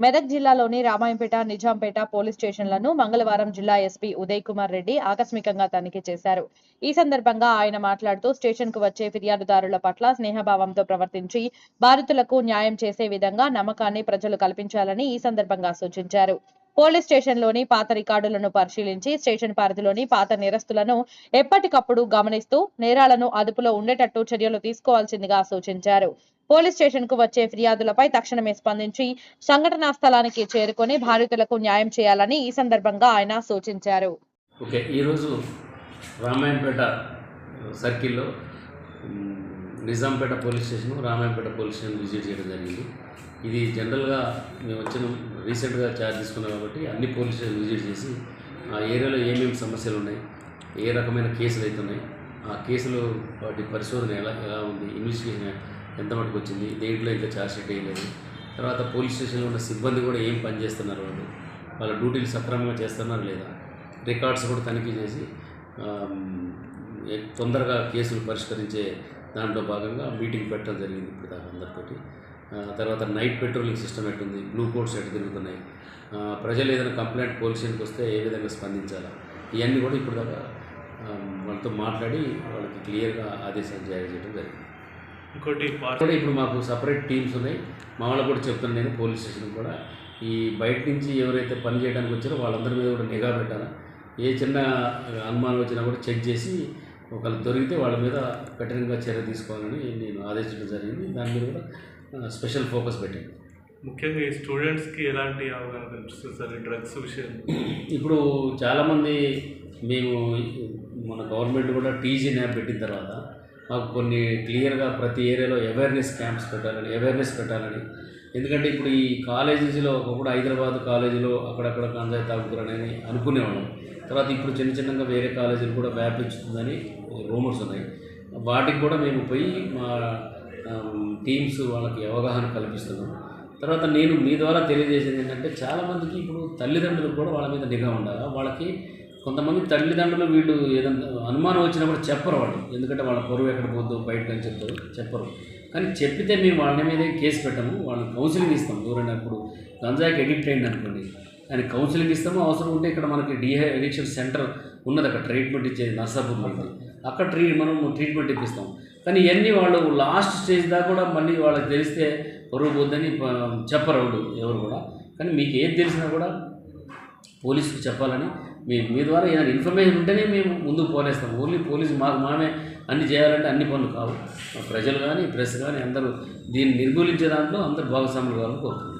మెదక్ జిల్లాలోని రామాయంపేట నిజాంపేట పోలీస్ స్టేషన్లను మంగళవారం జిల్లా ఎస్పీ ఉదయ్ కుమార్ రెడ్డి ఆకస్మికంగా తనిఖీ చేశారు. ఈ సందర్భంగా ఆయన మాట్లాడుతూ స్టేషన్కు వచ్చే ఫిర్యాదుదారుల పట్ల స్నేహభావంతో ప్రవర్తించి బాధితులకు న్యాయం చేసే విధంగా నమ్మకాన్ని ప్రజలు కల్పించాలని ఈ సందర్భంగా సూచించారు. పోలీస్ స్టేషన్లోని పాత రికార్డులను పరిశీలించి స్టేషన్ పరిధిలోని పాత నేరస్తులను ఎప్పటికప్పుడు గమనిస్తూ నేరాలను అదుపులో ఉండేటట్టు చర్యలు తీసుకోవాల్సిందిగా సూచించారు. పోలీస్ స్టేషన్కు వచ్చే ఫిర్యాదులపై తక్షణమే స్పందించి సంఘటనా స్థలానికి చేరుకొని బాధితులకు న్యాయం చేయాలని ఈ సందర్భంగా ఆయన సూచించారు. ఓకే ఈరోజు రామాయణపేట సర్కిల్లో Nizampet police station Ramayampet police station visit చేయడం జరిగింది. ఇది జనరల్గా మేము వచ్చిన రీసెంట్గా ఛార్జ్ తీసుకున్నాం కాబట్టి అన్ని పోలీస్ స్టేషన్ విజిట్ చేసి ఆ ఏరియాలో ఏమేమి సమస్యలు ఉన్నాయి ఏ రకమైన కేసులు అవుతున్నాయి ఆ కేసులు వాటి పరిశోధన ఎలా ఎలా ఉంది ఇన్వెస్టిగేషన్ ఎంత మటుకు వచ్చింది దేంట్లో ఇంకా ఛార్జ్ షీట్ వేయలేదు. తర్వాత పోలీస్ స్టేషన్లో ఉన్న సిబ్బంది కూడా ఏం పని చేస్తున్నారు వాళ్ళు వాళ్ళ డ్యూటీలు సక్రమంగా చేస్తున్నారు లేదా రికార్డ్స్ కూడా తనిఖీ చేసి తొందరగా కేసులు పరిష్కరించే దాంట్లో భాగంగా మీటింగ్ పెట్టడం జరిగింది ఇప్పుడు దాకా అందరితోటి. తర్వాత నైట్ పెట్రోలింగ్ సిస్టమ్ ఎట్టుంది బ్లూ కోడ్స్ ఎటు తిరుగుతున్నాయి ప్రజలు ఏదైనా కంప్లైంట్ పోలీస్ స్టేషన్కి వస్తే ఏ విధంగా స్పందించాలా? ఇవన్నీ కూడా ఇప్పుడు దాకా వాళ్ళతో మాట్లాడి వాళ్ళకి క్లియర్గా ఆదేశాలు జారీ చేయడం జరిగింది. ఇంకోటి కూడా ఇప్పుడు మాకు సపరేట్ టీమ్స్ ఉన్నాయి. మా వాళ్ళకు కూడా చెప్తాను నేను పోలీస్ స్టేషన్ కూడా. ఈ బయట నుంచి ఎవరైతే పని చేయడానికి వచ్చారో వాళ్ళందరి మీద కూడా నిఘా పెట్టాలా? ఏ చిన్న అనుమానం వచ్చినా కూడా చెక్ చేసి ఒకళ్ళు దొరికితే వాళ్ళ మీద కఠినంగా చర్య తీసుకోవాలని నేను ఆదేశించడం జరిగింది. దాని మీద కూడా స్పెషల్ ఫోకస్ పెట్టాను. ముఖ్యంగా ఈ స్టూడెంట్స్కి ఎలాంటి అవగాహన కనిపిస్తుంది సార్ ఈ డ్రగ్స్ విషయం? ఇప్పుడు చాలామంది మేము మన గవర్నమెంట్ కూడా టీజీ న్యాప్ పెట్టిన తర్వాత మాకు కొన్ని క్లియర్గా ప్రతి ఏరియాలో అవేర్నెస్ క్యాంప్స్ పెట్టాలని అవేర్నెస్ పెట్టాలని ఎందుకంటే ఇప్పుడు ఈ కాలేజెస్లో ఒకప్పుడు హైదరాబాద్ కాలేజీలో అక్కడక్కడ గంజాయి తాగుతారని అనుకునేవాళ్ళం. తర్వాత ఇప్పుడు చిన్న చిన్నగా వేరే కాలేజీలు కూడా వ్యాపించుతుందని రూమర్స్ ఉన్నాయి. వాటికి కూడా మేము పోయి మా టీమ్స్ వాళ్ళకి అవగాహన కల్పిస్తున్నాం. తర్వాత నేను మీ ద్వారా తెలియజేసేది ఏంటంటే చాలామందికి ఇప్పుడు తల్లిదండ్రులు కూడా వాళ్ళ మీద నిఘా ఉండాలి? వాళ్ళకి కొంతమంది తల్లిదండ్రులు వీళ్ళు ఏదైనా అనుమానం వచ్చినప్పుడు చెప్పరు వాళ్ళు. ఎందుకంటే వాళ్ళ పొరుగు ఎక్కడ పోద్దు బయటకు అని చెప్తారు చెప్పరు. కానీ చెప్పితే మేము వాళ్ళ మీద కేసు పెట్టము వాళ్ళని కౌన్సిలింగ్ ఇస్తాం దూరంగా ఇప్పుడు గంజాయికి ఎడిక్ట్ అయింది అనుకోండి ఆయన కౌన్సిలింగ్ ఇస్తాము. అవసరం ఉంటే ఇక్కడ మనకి డిహై అడిక్షన్ సెంటర్ ఉన్నది అక్కడ ట్రీట్మెంట్ ఇచ్చేది నర్సాపూర్ ఉంది అక్కడ ట్రీ మనం ట్రీట్మెంట్ ఇప్పిస్తాం కానీ ఇవన్నీ వాళ్ళు లాస్ట్ స్టేజ్ దాకా కూడా మళ్ళీ వాళ్ళకి తెలిస్తే పొరుగు పోద్దని చెప్పరు ఎవరు కూడా. కానీ మీకు ఏది తెలిసినా కూడా పోలీసుకు చెప్పాలని మీ మీ ద్వారా ఏదైనా ఇన్ఫర్మేషన్ ఉంటేనే మేము ముందుకు పోనేస్తాం. ఓన్లీ పోలీసు మాకు మామే అన్ని చేయాలంటే అన్ని పనులు కావు. ప్రజలు కానీ ప్రెస్ కానీ అందరూ దీన్ని నిర్మూలించే దాంట్లో అందరూ భాగస్వాములు కావాలని కోరుతున్నాం